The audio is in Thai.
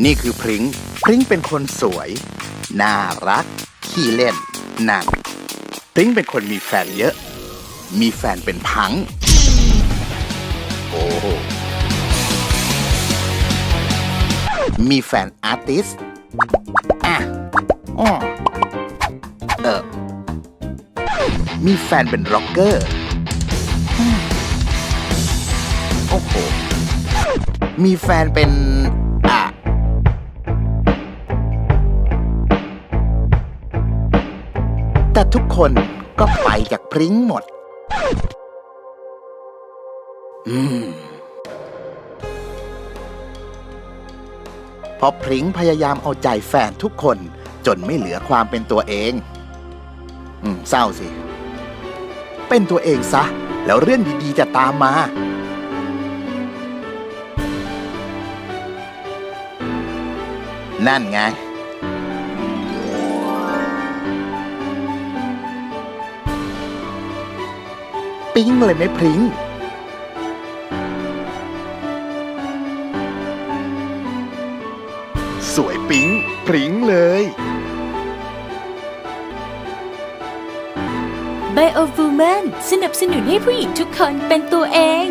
นี่คือพริ้งพริ้งเป็นคนสวย น่ารัก ขี้เล่นนั่นพริ้งเป็นคนมีแฟนเยอะ มีแฟนเป็นพัง โอ้มีแฟนอาร์ติสต์อะอ้อเออมีแฟนเป็นร็อกเกอร์ โอ้โห มีแฟนเป็น แต่ทุกคนก็ไปจากพริ้งหมด อืมเพราะพริ้งพยายามเอาใจแฟนทุกคนจนไม่เหลือความเป็นตัวเอง อืม เศร้าสิ เป็นตัวเองซะ แล้วเรื่องดีๆจะตามมานั่นไง ปิ๊งเลยไหมพริ้งสวยปิ๊งพริ้งเลย b บ o f ฟูแมนสนับสนุนให้ผู้หญิงทุกคนเป็นตัวเอง